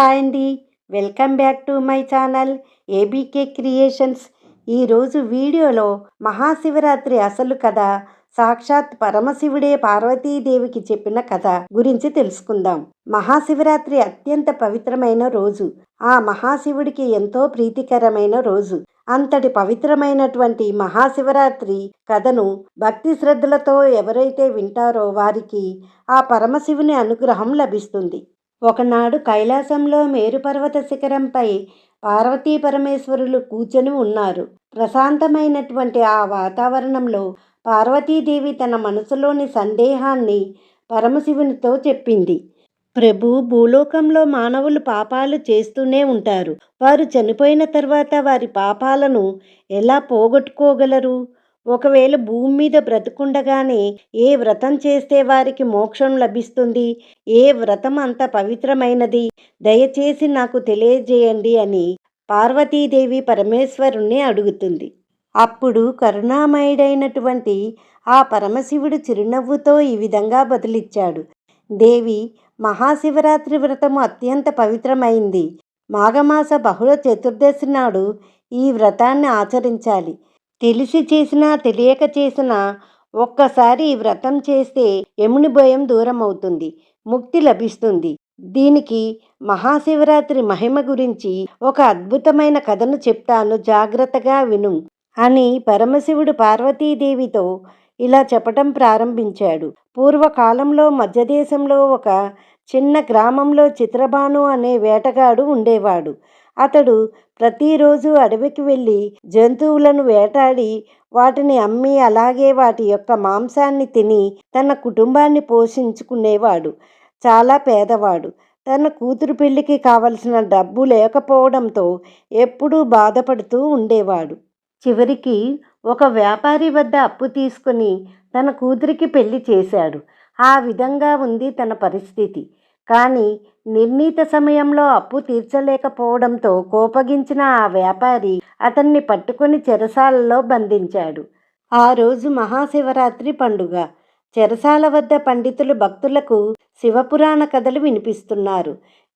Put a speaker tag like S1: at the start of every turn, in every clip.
S1: Hi అండి. Welcome back to my channel ABK creations. ఈరోజు వీడియోలో మహాశివరాత్రి అసలు కథ సాక్షాత్ పరమశివుడే పార్వతీదేవికి చెప్పిన కథ గురించి తెలుసుకుందాం. మహాశివరాత్రి అత్యంత పవిత్రమైన రోజు. ఆ మహాశివుడికి ఎంతో ప్రీతికరమైన రోజు. అంతటి పవిత్రమైనటువంటి మహాశివరాత్రి కథను భక్తి శ్రద్ధలతో ఎవరైతే వింటారో వారికి ఆ పరమశివుని అనుగ్రహం లభిస్తుంది. ఒకనాడు కైలాసంలో మేరుపర్వత శిఖరంపై పార్వతీ పరమేశ్వరులు కూర్చొని ఉన్నారు. ప్రశాంతమైనటువంటి ఆ వాతావరణంలో పార్వతీదేవి తన మనసులోని సందేహాన్ని పరమశివునితో చెప్పింది. ప్రభు భూలోకంలో మానవులు పాపాలు చేస్తూనే ఉంటారు. వారు చనిపోయిన తర్వాత వారి పాపాలను ఎలా పోగొట్టుకోగలరు? ఒకవేళ భూమి మీద బ్రతుకుండగానే ఏ వ్రతం చేస్తే వారికి మోక్షం లభిస్తుంది? ఏ వ్రతం అంత పవిత్రమైనది? దయచేసి నాకు తెలియజేయండి అని పార్వతీదేవి పరమేశ్వరుణ్ణి అడుగుతుంది. అప్పుడు కరుణామయుడైనటువంటి ఆ పరమశివుడు చిరునవ్వుతో ఈ విధంగా బదులిచ్చాడు. దేవి మహాశివరాత్రి వ్రతము అత్యంత పవిత్రమైంది. మాఘమాస బహుళ చతుర్దశి నాడు ఈ వ్రతాన్ని ఆచరించాలి. తెలిసి చేసినా తెలియక చేసినా ఒక్కసారి ఈ వ్రతం చేస్తే యముని భయం దూరం అవుతుంది ముక్తి లభిస్తుంది. దీనికి మహాశివరాత్రి మహిమ గురించి ఒక అద్భుతమైన కథను చెప్తాను. జాగ్రత్తగా విను అని పరమశివుడు పార్వతీదేవితో ఇలా చెప్పటం ప్రారంభించాడు. పూర్వకాలంలో మధ్యదేశంలో ఒక చిన్న గ్రామంలో చిత్రబాను అనే వేటగాడు ఉండేవాడు. అతడు ప్రతిరోజు అడవికి వెళ్ళి జంతువులను వేటాడి వాటిని అమ్మి అలాగే వాటి యొక్క మాంసాన్ని తిని తన కుటుంబాన్ని పోషించుకునేవాడు. చాలా పేదవాడు. తన కూతురు పెళ్ళికి కావలసిన డబ్బు లేకపోవడంతో ఎప్పుడూ బాధపడుతూ ఉండేవాడు. చివరికి ఒక వ్యాపారి వద్ద అప్పు తీసుకుని తన కూతురికి పెళ్ళి చేశాడు. ఆ విధంగా ఉంది తన పరిస్థితి. కానీ నిర్ణీత సమయంలో అప్పు తీర్చలేకపోవడంతో కోపగించిన ఆ వ్యాపారి అతన్ని పట్టుకొని చెరసాలలో బంధించాడు. ఆ రోజు మహాశివరాత్రి పండుగ. చెరసాల వద్ద పండితులు భక్తులకు శివపురాణ కథలు వినిపిస్తున్నారు.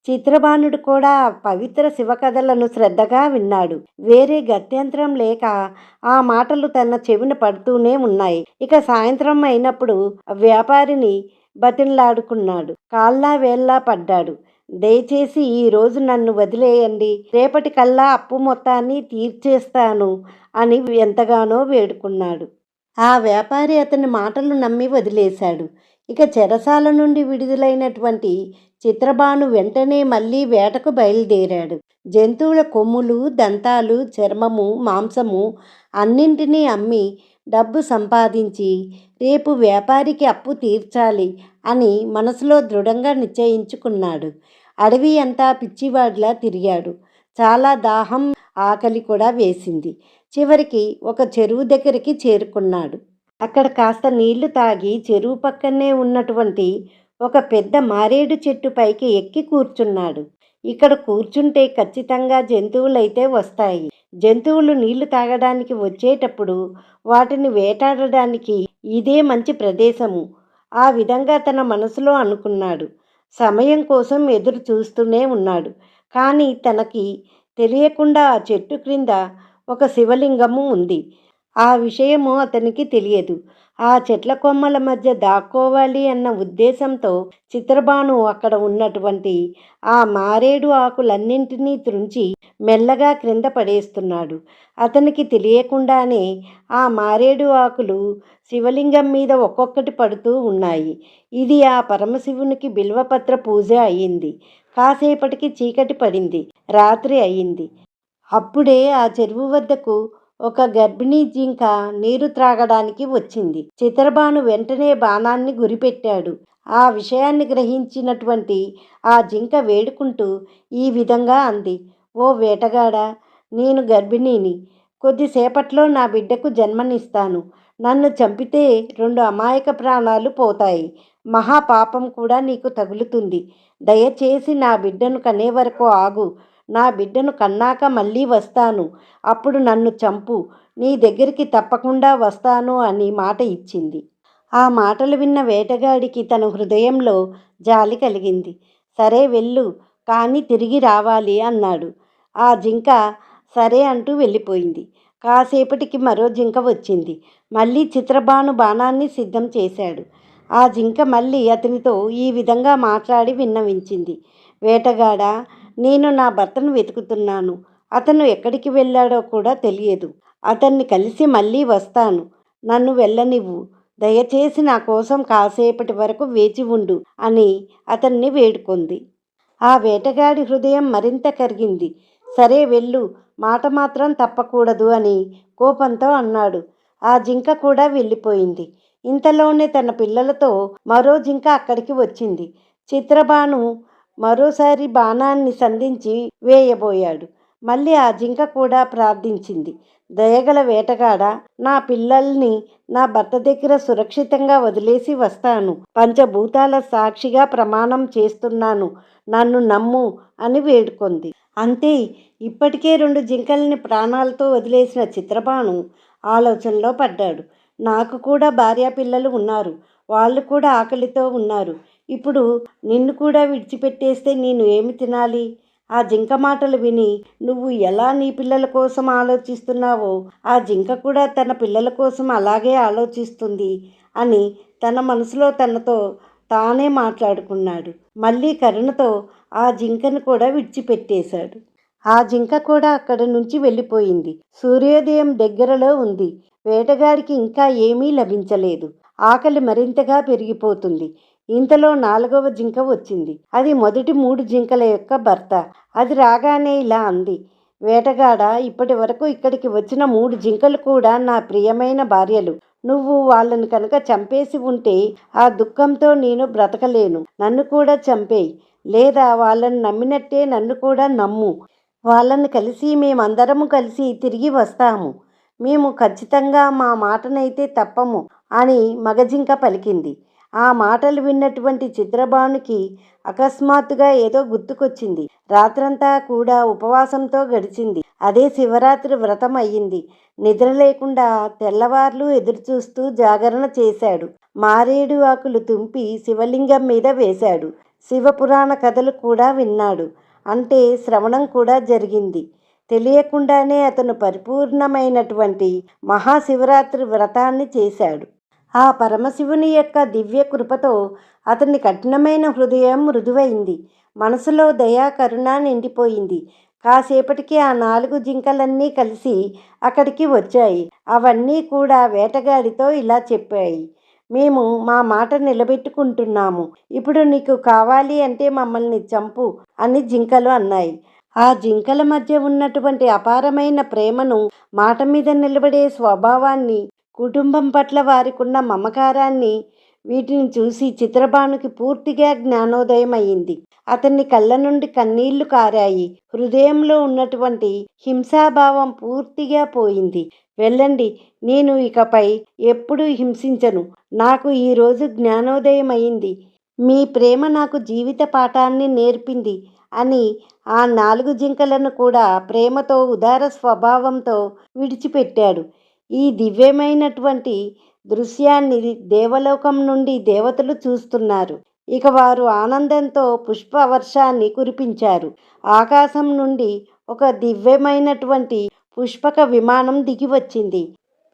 S1: చిత్రబాణుడు కూడా పవిత్ర శివకథలను శ్రద్ధగా విన్నాడు. వేరే గత్యంతరం లేక ఆ మాటలు తన చెవిన పడుతూనే ఉన్నాయి. ఇక సాయంత్రం అయినప్పుడు వ్యాపారిని బతిన్లాడుకున్నాడు. కాళ్ళా వేళ్ళా పడ్డాడు. దయచేసి ఈరోజు నన్ను వదిలేయండి. రేపటి కల్లా అప్పు మొత్తాన్ని తీర్చేస్తాను అని ఎంతగానో వేడుకున్నాడు. ఆ వ్యాపారి అతని మాటలు నమ్మి వదిలేశాడు. ఇక చెరసాల నుండి విడుదలైనటువంటి చిత్రబాను వెంటనే మళ్ళీ వేటకు బయలుదేరాడు. జంతువుల కొమ్ములు దంతాలు చర్మము మాంసము అన్నింటినీ అమ్మి డబ్బు సంపాదించి రేపు వ్యాపారికి అప్పు తీర్చాలి అని మనసులో దృఢంగా నిశ్చయించుకున్నాడు. అడవి అంతా పిచ్చివాడిలా తిరిగాడు. చాలా దాహం ఆకలి కూడా వేసింది. చివరికి ఒక చెరువు దగ్గరికి చేరుకున్నాడు. అక్కడ కాస్త నీళ్ళు తాగి చెరువు పక్కనే ఉన్నటువంటి ఒక పెద్ద మారేడు చెట్టు పైకి ఎక్కి కూర్చున్నాడు. ఇక్కడ కూర్చుంటే ఖచ్చితంగా జంతువులైతే వస్తాయి. జంతువులు నీళ్ళు తాగడానికి వచ్చేటప్పుడు వాటిని వేటాడడానికి ఇదే మంచి ప్రదేశము. ఆ విధంగా తన మనసులో అనుకున్నాడు. సమయం కోసం ఎదురు చూస్తూనే ఉన్నాడు. కానీ తనకి తెలియకుండా ఆ చెట్టు క్రింద ఒక శివలింగము ఉంది. ఆ విషయము అతనికి తెలియదు. ఆ చెట్ల కొమ్మల మధ్య దాక్కోవాలి అన్న ఉద్దేశంతో చిత్రబాను అక్కడ ఉన్నటువంటి ఆ మారేడు ఆకులన్నింటినీ త్రుంచి మెల్లగా క్రింద పడేస్తున్నాడు. అతనికి తెలియకుండానే ఆ మారేడు ఆకులు శివలింగం మీద ఒక్కొక్కటి పడుతూ ఉన్నాయి. ఇది ఆ పరమశివునికి బిల్వపత్ర పూజ అయ్యింది కాసేపటికి చీకటి పడింది. రాత్రి అయింది. అప్పుడే ఆ చెరువు వద్దకు ఒక గర్భిణీ జింక నీరు త్రాగడానికి వచ్చింది. చిత్రబాను వెంటనే బాణాన్ని గురిపెట్టాడు. ఆ విషయాన్ని గ్రహించినటువంటి ఆ జింక వేడుకుంటూ ఈ విధంగా అంది. ఓ వేటగాడా నేను గర్భిణీని. కొద్దిసేపట్లో నా బిడ్డకు జన్మనిస్తాను. నన్ను చంపితే రెండు అమాయక ప్రాణాలు పోతాయి. మహాపాపం కూడా నీకు తగులుతుంది. దయచేసి నా బిడ్డను కనే వరకు ఆగు. నా బిడ్డను కన్నాక మళ్ళీ వస్తాను. అప్పుడు నన్ను చంపు. నీ దగ్గరికి తప్పకుండా వస్తాను అని మాట ఇచ్చింది. ఆ మాటలు విన్న వేటగాడికి తన హృదయంలో జాలి కలిగింది. సరే వెళ్ళు కానీ తిరిగి రావాలి అన్నాడు. ఆ జింక సరే అంటూ వెళ్ళిపోయింది. కాసేపటికి మరో జింక వచ్చింది. మళ్ళీ చిత్రబాను బాణాన్ని సిద్ధం చేశాడు. ఆ జింక మళ్ళీ అతనితో ఈ విధంగా మాట్లాడి విన్నవించింది. వేటగాడ నేను నా భర్తను వెతుకుతున్నాను. అతను ఎక్కడికి వెళ్ళాడో కూడా తెలియదు. అతన్ని కలిసి మళ్ళీ వస్తాను. నన్ను వెళ్ళనివ్వు. దయచేసి నా కోసం కాసేపటి వరకు వేచి ఉండు అని అతన్ని వేడుకుంది. ఆ వేటగాడి హృదయం మరింత కరిగింది. సరే వెళ్ళు మాట మాత్రం తప్పకూడదు అని కోపంతో అన్నాడు. ఆ జింక కూడా వెళ్ళిపోయింది. ఇంతలోనే తన పిల్లలతో మరో జింక అక్కడికి వచ్చింది. చిత్రబాను మరోసారి బాణాన్ని సంధించి వేయబోయాడు. మళ్ళీ ఆ జింక కూడా ప్రార్థించింది. దయగల వేటగాడ నా పిల్లల్ని నా భర్త దగ్గర సురక్షితంగా వదిలేసి వస్తాను. పంచభూతాల సాక్షిగా ప్రమాణం చేస్తున్నాను. నన్ను నమ్ము అని వేడుకొంది. అంతే ఇప్పటికే రెండు జింకల్ని ప్రాణాలతో వదిలేసిన చిత్రబాను ఆలోచనలో పడ్డాడు. నాకు కూడా భార్య పిల్లలు ఉన్నారు. వాళ్ళు కూడా ఆకలితో ఉన్నారు. ఇప్పుడు నిన్ను కూడా విడిచిపెట్టేస్తే నేను ఏమి తినాలి? ఆ జింక మాటలు విని నువ్వు ఎలా నీ పిల్లల కోసం ఆలోచిస్తున్నావో ఆ జింక కూడా తన పిల్లల కోసం అలాగే ఆలోచిస్తుంది అని తన మనసులో తనతో తానే మాట్లాడుకున్నాడు. మళ్ళీ కరుణతో ఆ జింకను కూడా విడిచిపెట్టేశాడు. ఆ జింక కూడా అక్కడ నుంచి వెళ్ళిపోయింది. సూర్యోదయం దగ్గరలో ఉంది. వేటగాడికి ఇంకా ఏమీ లభించలేదు. ఆకలి మరింతగా పెరిగిపోతుంది. ఇంతలో నాలుగవ జింక వచ్చింది. అది మొదటి మూడు జింకల యొక్క భర్త. అది రాగానే ఇలా అంది. వేటగాడ ఇప్పటి వరకు ఇక్కడికి వచ్చిన మూడు జింకలు కూడా నా ప్రియమైన భార్యలు. నువ్వు వాళ్ళని కనుక చంపేసి ఉంటే ఆ దుఃఖంతో నేను బ్రతకలేను. నన్ను కూడా చంపేయి. లేదా వాళ్ళని నమ్మినట్టే నన్ను కూడా నమ్ము. వాళ్ళని కలిసి మేమందరము కలిసి తిరిగి వస్తాము. మేము ఖచ్చితంగా మా మాటనైతే తప్పము అని మగజింక పలికింది. ఆ మాటలు విన్నటువంటి చిత్రభానుకి అకస్మాత్తుగా ఏదో గుర్తుకొచ్చింది. రాత్రంతా కూడా ఉపవాసంతో గడిచింది. అదే శివరాత్రి వ్రతం అయ్యింది. నిద్ర లేకుండా తెల్లవార్లు ఎదురుచూస్తూ జాగరణ చేశాడు. మారేడు ఆకులు తుంపి శివలింగం మీద వేశాడు. శివపురాణ కథలు కూడా విన్నాడు. అంటే శ్రవణం కూడా జరిగింది. తెలియకుండానే అతను పరిపూర్ణమైనటువంటి మహాశివరాత్రి వ్రతాన్ని చేశాడు. ఆ పరమశివుని యొక్క దివ్య కృపతో అతని కఠినమైన హృదయం మృదువైంది. మనసులో దయా కరుణ నిండిపోయింది. కాసేపటికి ఆ నాలుగు జింకలన్నీ కలిసి అక్కడికి వచ్చాయి. అవన్నీ కూడా వేటగాడితో ఇలా చెప్పాయి. మేము మా మాట నిలబెట్టుకుంటున్నాము. ఇప్పుడు నీకు కావాలి అంటే మమ్మల్ని చంపు అని జింకలు అన్నాయి. ఆ జింకల మధ్య ఉన్నటువంటి అపారమైన ప్రేమను మాట మీద నిలబడే స్వభావాన్ని కుటుంబం పట్ల వారికున్న మమకారాన్ని వీటిని చూసి చిత్రబాణుకి పూర్తిగా జ్ఞానోదయం అయింది అతన్ని కళ్ళ నుండి కన్నీళ్ళు కారాయి. హృదయంలో ఉన్నటువంటి హింసాభావం పూర్తిగా పోయింది. వెళ్ళండి నేను ఇకపై ఎప్పుడూ హింసించను. నాకు ఈరోజు జ్ఞానోదయం అయింది మీ ప్రేమ నాకు జీవిత పాఠాన్ని నేర్పింది అని ఆ నాలుగు జింకలను కూడా ప్రేమతో ఉదార స్వభావంతో విడిచిపెట్టాడు. ఈ దివ్యమైనటువంటి దృశ్యాన్ని దేవలోకం నుండి దేవతలు చూస్తున్నారు. ఇక వారు ఆనందంతో పుష్పవర్షాన్ని కురిపించారు. ఆకాశం నుండి ఒక దివ్యమైనటువంటి పుష్పక విమానం దిగి వచ్చింది.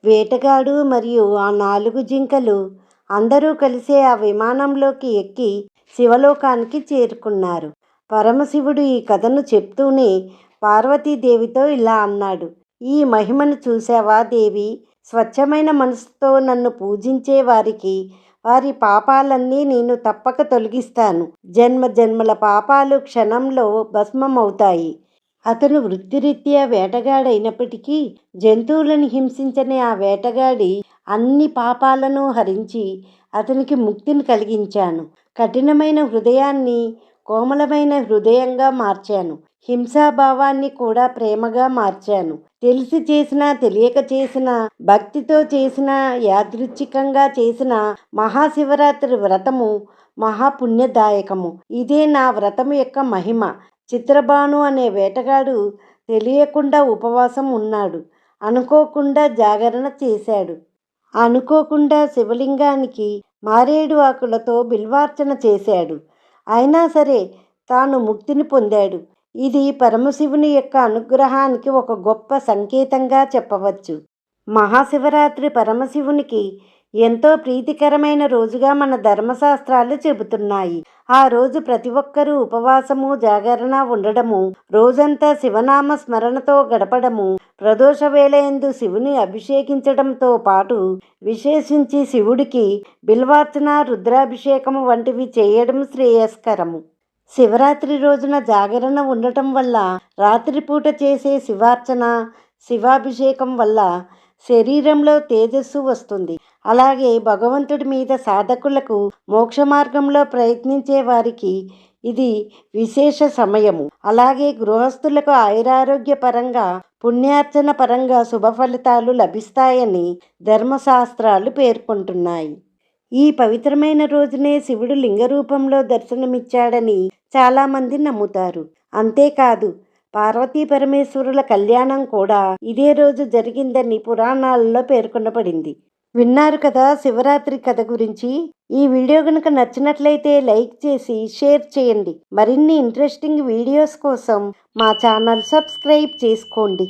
S1: వేటగాడు మరియు ఆ నాలుగు జింకలు అందరూ కలిసే ఆ విమానంలోకి ఎక్కి శివలోకానికి చేరుకున్నారు. పరమశివుడు ఈ కథను చెప్తూనే పార్వతీదేవితో ఇలా అన్నాడు. ఈ మహిమను చూసావా దేవి? స్వచ్ఛమైన మనసుతో నన్ను పూజించే వారికి వారి పాపాలన్నీ నేను తప్పక తొలగిస్తాను. జన్మ జన్మల పాపాలు క్షణంలో భస్మమవుతాయి. అతను వృత్తిరీత్యా వేటగాడైనప్పటికీ జంతువులను హింసించని ఆ వేటగాడి అన్ని పాపాలను హరించి అతనికి ముక్తిని కలిగించాను. కఠినమైన హృదయాన్ని కోమలమైన హృదయంగా మార్చాను. హింసాభావాన్ని కూడా ప్రేమగా మార్చాను. తెలిసి చేసిన తెలియక చేసిన భక్తితో చేసిన యాదృచ్ఛికంగా చేసిన మహాశివరాత్రి వ్రతము మహాపుణ్యదాయకము. ఇదే నా వ్రతము యొక్క మహిమ. చిత్రబాను అనే వేటగాడు తెలియకుండా ఉపవాసం ఉన్నాడు. అనుకోకుండా జాగరణ చేశాడు. అనుకోకుండా శివలింగానికి మారేడు ఆకులతో బిల్వార్చన చేశాడు. అయినా సరే తాను ముక్తిని పొందాడు. ఇది పరమశివుని యొక్క అనుగ్రహానికి ఒక గొప్ప సంకేతంగా చెప్పవచ్చు. మహాశివరాత్రి పరమశివునికి ఎంతో ప్రీతికరమైన రోజుగా మన ధర్మశాస్త్రాలు చెబుతున్నాయి. ఆ రోజు ప్రతి ఒక్కరూ ఉపవాసము జాగరణ ఉండడము రోజంతా శివనామ స్మరణతో గడపడము ప్రదోష వేళయందు శివుని అభిషేకించడంతో పాటు విశేషించి శివుడికి బిల్వార్చన రుద్రాభిషేకము వంటివి చేయడం శ్రేయస్కరము. శివరాత్రి రోజున జాగరణ ఉండటం వల్ల రాత్రిపూట చేసే శివార్చన శివాభిషేకం వల్ల శరీరంలో తేజస్సు వస్తుంది. అలాగే భగవంతుడి మీద సాధకులకు మోక్ష మార్గంలో ప్రయత్నించే వారికి ఇది విశేష సమయము. అలాగే గృహస్థులకు ఆయురారోగ్య పరంగా పుణ్యార్చన పరంగా శుభ ఫలితాలు లభిస్తాయని ధర్మశాస్త్రాలు పేర్కొంటున్నాయి. ఈ పవిత్రమైన రోజునే శివుడు లింగ రూపంలో దర్శనమిచ్చాడని చాలామంది నమ్ముతారు. అంతేకాదు పార్వతీ పరమేశ్వరుల కళ్యాణం కూడా ఇదే రోజు జరిగిందని పురాణాలలో పేర్కొనబడింది. విన్నారు కదా శివరాత్రి కథ గురించి? ఈ వీడియో కనుక నచ్చినట్లయితే లైక్ చేసి షేర్ చేయండి. మరిన్ని ఇంట్రెస్టింగ్ వీడియోస్ కోసం మా ఛానల్ సబ్స్క్రైబ్ చేసుకోండి.